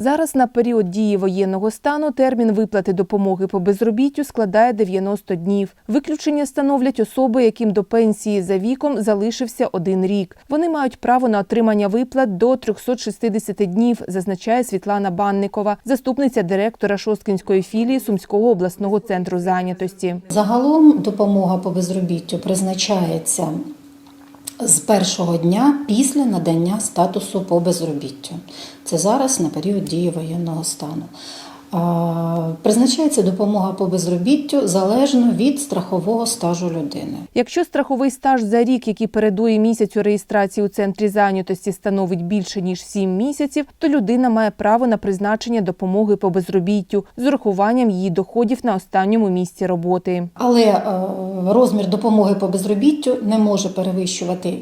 Зараз на період дії воєнного стану термін виплати допомоги по безробіттю складає 90 днів. Виключення становлять особи, яким до пенсії за віком залишився один рік. Вони мають право на отримання виплат до 360 днів, зазначає Світлана Банникова, заступниця директора Шосткинської філії Сумського обласного центру зайнятості. Загалом допомога по безробіттю призначається з першого дня після надання статусу по безробіттю. Це зараз на період дії воєнного стану. Призначається допомога по безробіттю залежно від страхового стажу людини. Якщо страховий стаж за рік, який передує місяцю реєстрації у центрі зайнятості, становить більше ніж 7 місяців, то людина має право на призначення допомоги по безробіттю з урахуванням її доходів на останньому місці роботи. Але е, розмір допомоги по безробіттю не може перевищувати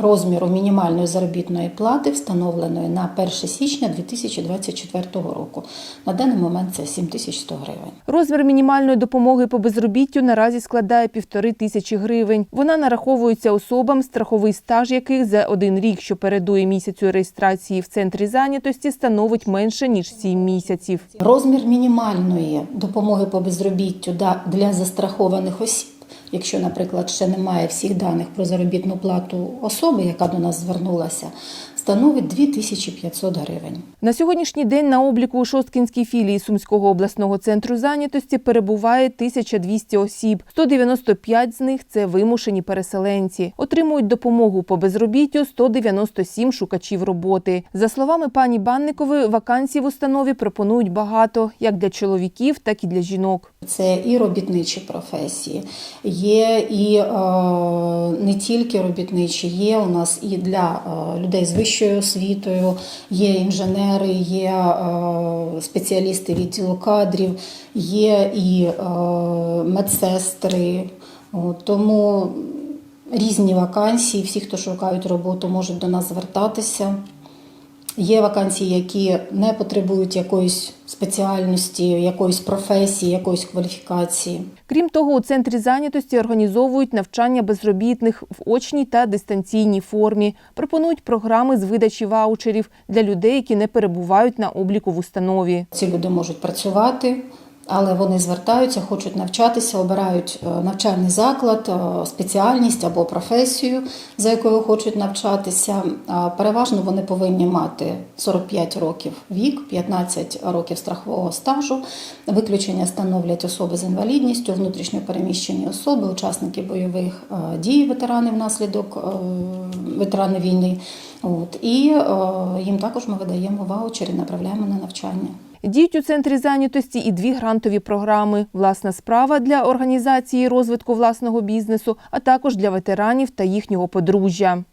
розміру мінімальної заробітної плати, встановленої на 1 січня 2024 року. На даний момент це 7100 гривень. Розмір мінімальної допомоги по безробіттю наразі складає півтори тисячі гривень. Вона нараховується особам, страховий стаж яких за один рік, що передує місяцю реєстрації в центрі зайнятості, становить менше ніж 7 місяців. Розмір мінімальної допомоги по безробіттю для застрахованих осіб, якщо, наприклад, ще немає всіх даних про заробітну плату особи, яка до нас звернулася, становить 2500 гривень. На сьогоднішній день на обліку у Шосткінській філії Сумського обласного центру зайнятості перебуває 1200 осіб. 195 з них це вимушені переселенці. Отримують допомогу по безробіттю 197 шукачів роботи. За словами пані Банникової, вакансій в установі пропонують багато як для чоловіків, так і для жінок. Це і робітничі професії, є і е, не тільки робітничі, є у нас і для е, людей з вищою освітою, є інженери, є е, спеціалісти відділу кадрів, є і е, медсестри. Тому різні вакансії, всі, хто шукають роботу, можуть до нас звертатися. Є вакансії, які не потребують якоїсь спеціальності, якоїсь професії, якоїсь кваліфікації. Крім того, у центрі зайнятості організовують навчання безробітних в очній та дистанційній формі. Пропонують програми з видачі ваучерів для людей, які не перебувають на обліку в установі. Ці люди можуть працювати, але вони звертаються, хочуть навчатися, обирають е, навчальний заклад, е, спеціальність або професію, за якою хочуть навчатися. Переважно вони повинні мати 45 років вік, 15 років страхового стажу. Виключення становлять особи з інвалідністю, внутрішньо переміщені особи, учасники бойових е, дій, ветерани внаслідок ветерани війни. От і їм також ми видаємо ваучери, направляємо на навчання. Діють у центрі зайнятості і дві грантові програми: власна справа для організації розвитку власного бізнесу, а також для ветеранів та їхнього подружжя.